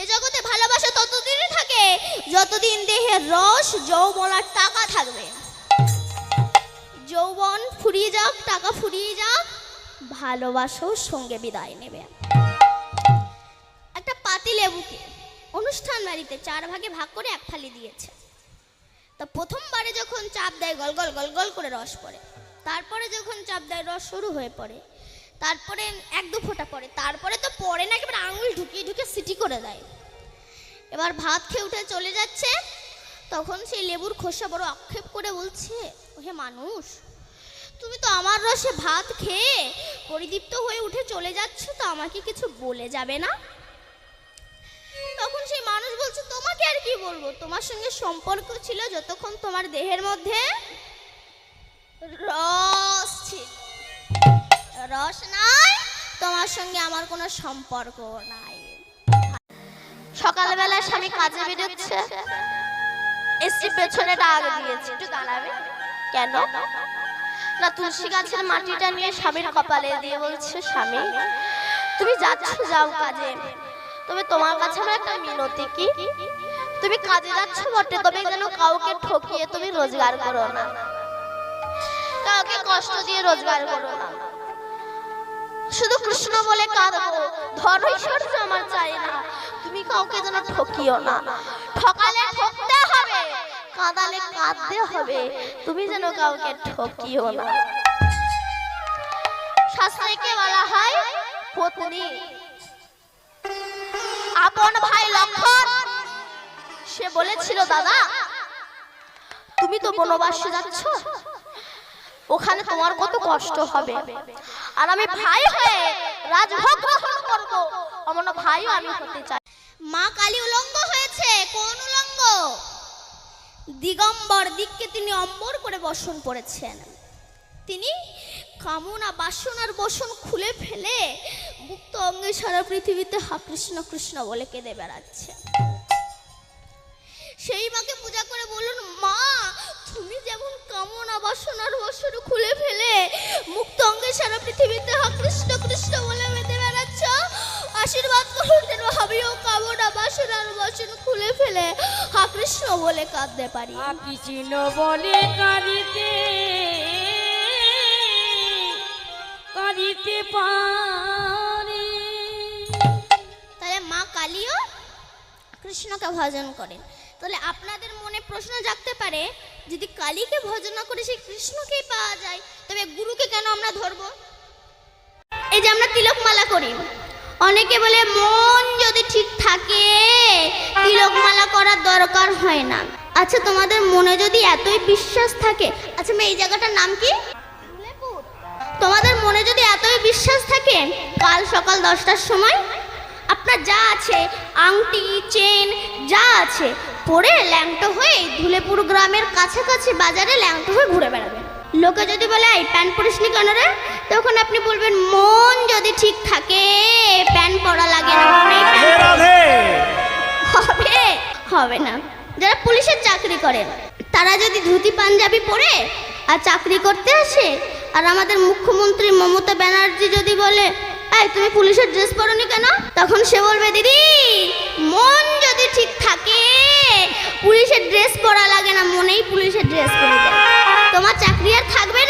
এ জগতে ভালোবাসা ততদিনই থাকে যতদিন দেহের রস যৌবন আর টাকা থাকবে। যৌবন ফুরিয়ে যাক, টাকা ফুরিয়ে যাক, ভালোবাসাও সঙ্গে বিদায় নেবে। একটা পাতি লেবুকে অনুষ্ঠান বাড়িতে চার ভাগে ভাগ করে এক ফালি দিয়েছে। তা প্রথমবারে যখন চাপ দেয়, গল গল গল গল করে রস পড়ে। তারপরে যখন চাপ দেয়, রস শুরু হয়ে পড়ে। তারপরে এক দু ফোঁটা পড়ে। তারপরে তো পড়ে না, একেবারে আঙুল সিটি করে দেয়। এবার ভাত খেয়ে উঠে চলে যাচ্ছে, তখন সেই লেবুর খোসা বড় আক্ষেপ করে বলছে হে মানুষ, তুমি তো আমার রসে ভাত খেয়ে পরিদীপ্ত হয়ে উঠে চলে যাচ্ছ, তো আমাকে কিছু বলে যাবে না? তখন সেই মানুষ বলছে, তোমাকে আর কি বলব? তোমার সঙ্গে সম্পর্ক ছিল যতক্ষণ তোমার দেহের মধ্যে রস ছিল। রস নাই, তোমার সঙ্গে আমার কোনো সম্পর্ক নাই। সকালবেলা স্বামী কাজে বেরোচ্ছে। এসে পেছনে ডাক দিয়েছে। একটু দাঁড়াবে? কেন? না, তুলসী গাছের মাটিটা নিয়ে স্বামীর কপালে দিয়ে বলছে, স্বামী, তুমি যাচ্ছ, যাও কাজে। তবে তোমার কাছে আমার একটা মিনতি কি? তুমি কাজে যাচ্ছ বটে, তবে যেন কাউকে ঠকিয়ে তুমি রোজগার করো না। কাউকে কষ্ট দিয়ে রোজগার করো না। শুধু কৃষ্ণ বলে কাঁদবো। ধন ঐশ্বর্য আমার চাই কাউকে যেন ঠকিও না। ঠকালে ঠকতে হবে, কাঁদালে কাঁদতে হবে। তুমি যেন কাউকে ঠকিও না। শাস্ত্রকে বলা হয় পত্নী। আপন ভাই লক্ষণ, সে বলেছিল, দাদা, তুমি তো বনবাসে যাচ্ছ, ওখানে তোমার কত কষ্ট হবে। আর আমি ভাই হয়ে রাজভোগ গ্রহণ করব। অমন ভাইও আমি হতে চাই মা কালী উলঙ্গ হয়েছে। কোন উলঙ্গ? দিগম্বর দিককে তিনি অম্বর করে বসন পড়েছেন তিনি কামনা বাসনার বসন খুলে ফেলে মুক্ত অঙ্গে সারা পৃথিবীতে হা কৃষ্ণ কৃষ্ণ বলে কেঁদে বেড়াচ্ছে। সেই মাকে পূজা করে বলুন, মা, তুমি যেমন কামনা বাসনার বসন খুলে ফেলে, মুক্ত অঙ্গে সারা পৃথিবীতে হা কৃষ্ণ আশীর্বাদ করুন যেন আমিও কামনা বাসনার বসন খুলে ফেলে। হা কৃষ্ণ বলে কাঁদতে পারি। চিন বলে কারিতে কারিতে পারে। তাহলে মা কালীও কৃষ্ণকে ভজন করেন। তাহলে আপনাদের মনে প্রশ্ন জাগতে পারে যদি কালীকে ভজন করে সেই কৃষ্ণকেই পাওয়া যায় তবে গুরুকে কেন আমরা ধরবো? এই যে আমরা তিলকমালা করি। অনেকে বলে, মন যদি ঠিক থাকে, তিলকমালা করার দরকার হয় না। আচ্ছা তোমাদের মনে যদি এতই বিশ্বাস থাকে আচ্ছা এই জায়গাটার নাম কি? তোমাদের মনে যদি এতই বিশ্বাস থাকে, কাল সকাল দশটার সময় আপনার যা আছে, আংটি, চেন, যা আছে, পরে ল্যাংটো হয়ে ধুলেপুর গ্রামের কাছাকাছি বাজারে ল্যাংটো হয়ে ঘুরে বেড়াবেন লোকে যদি বলে, এই প্যান্ট পরিসনি কেন রে? তখন আপনি বলবেন মন যদি ঠিক থাকে প্যান্ট পরা লাগে না। রাধে হবে হবে না। যারা পুলিশের চাকরি করে তারা যদি ধুতি পাঞ্জাবি পরে আর চাকরি করতে আসে আর আমাদের মুখ্যমন্ত্রী মমতা ব্যানার্জি যদি বলে এই তুমি পুলিশের ড্রেস পরনি কেন? তখন সে বলবে দিদি মন যদি ঠিক থাকে পুলিশের ড্রেস পরা লাগে না মনেই পুলিশের ড্রেস পরে তোমার চাকরি আর থাকবে